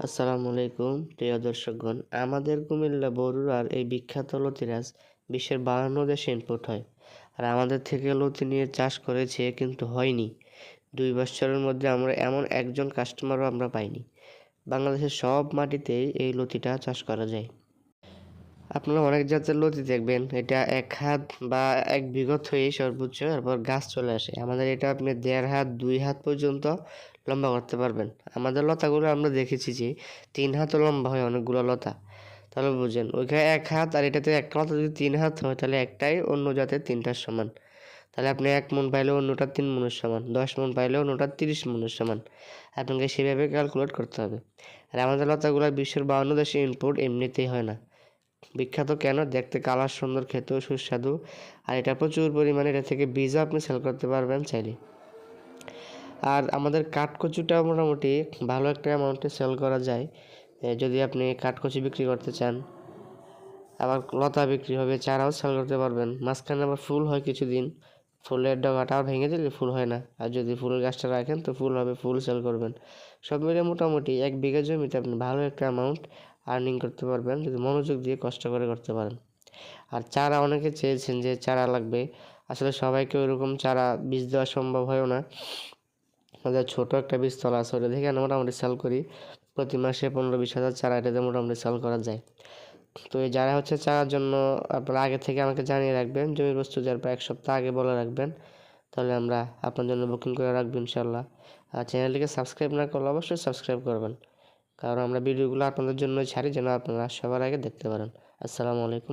আসসালামু আলাইকুম, প্রিয় দর্শকগণ। আমাদের কুমিল্লা বরুড়ার এই বিখ্যাত লতিরাজ বিশ্বের বাহান্ন দেশে ইনপুট হয়। আর আমাদের থেকে লতি নিয়ে চাষ করেছে কিন্তু হয়নি। দুই বছরের মধ্যে আমরা এমন একজন কাস্টমারও আমরা পাইনি। বাংলাদেশের সব মাটিতেই এই লতিটা চাষ করা যায়। আপনারা অনেক জাতের লতি দেখবেন। এটা এক হাত বা এক বিঘত হয়ে সর্বোচ্চ, তারপর গাছ চলে আসে। আমাদের এটা আপনি দেড় হাত, দুই হাত পর্যন্ত লম্বা করতে পারবেন। আমাদের লতাগুলো আমরা দেখেছি যে তিন হাতও লম্বা হয় অনেকগুলো লতা। তাহলে বুঝেন, ওইখানে এক হাত আর এটাতে একটা লতা যদি তিন হাত হয়, তাহলে একটাই অন্য জাতের তিনটার সমান। তাহলে আপনি এক মন পাইলে অন্যটা তিন মনের সমান, দশ মন পাইলে অন্যটা তিরিশ মনের সমান। আপনাকে সেভাবে ক্যালকুলেট করতে হবে। আর আমাদের লতাগুলো বিশ্বের বাউন্ন দেশে ইনপুট এমনিতেই হয় না। বিখ্যাত কেন? দেখতে কালার সুন্দর, খেতেও সুস্বাদু। আর এটা প্রচুর পরিমাণে এটা থেকে বীজও আপনি সেল করতে পারবেন চাইলে। আর আমাদের কাঠকচুটা মোটামুটি ভালো একটা অ্যামাউন্টে সেল করা যায়। যদি আপনি কাঠকচু বিক্রি করতে চান। আবার লতা বিক্রি হবে, চারাও সেল করতে পারবেন। মাঝখানে আবার ফুল হয় কিছুদিন। ফুলের ডগাটাও ভেঙে দিলে ফুল হয় না। আর যদি ফুল গাছটা রাখেন তো ফুল হবে, ফুল সেল করবেন। সব মিলে মোটামুটি এক বিঘা জমিতে আপনি ভালো একটা অ্যামাউন্ট আর্নিং করতে পারবেন, যদি মনোযোগ দিয়ে কষ্ট করে করতে পারেন। আর চারা অনেকে চেয়েছেন যে চারা লাগবে। আসলে সবাইকে ওইরকম চারা বীজ দেওয়া সম্ভব হয়ও না। আমাদের ছোটো একটা বীজতলা আছে, ওটা থেকে আমরা মোটামুটি সেল করি। প্রতি মাসে পনেরো বিশ হাজার চারা এটাতে মোটামুটি সেল করা যায়। তো এই যারা হচ্ছে চারার জন্য আপনারা আগে থেকে আমাকে জানিয়ে রাখবেন, জমির বস্তু যার এক সপ্তাহ আগে বলে রাখবেন, তাহলে আমরা আপনার জন্য বুকিং করে রাখব ইনশাল্লাহ আর চ্যানেলটিকে সাবস্ক্রাইব না করলে অবশ্যই সাবস্ক্রাইব করবেন। কারণ আমরা ভিডিওগুলো আপনাদের জন্য ছাড়ি যেন আপনারা সবার আগে দেখতে পারেন। আসসালামু আলাইকুম।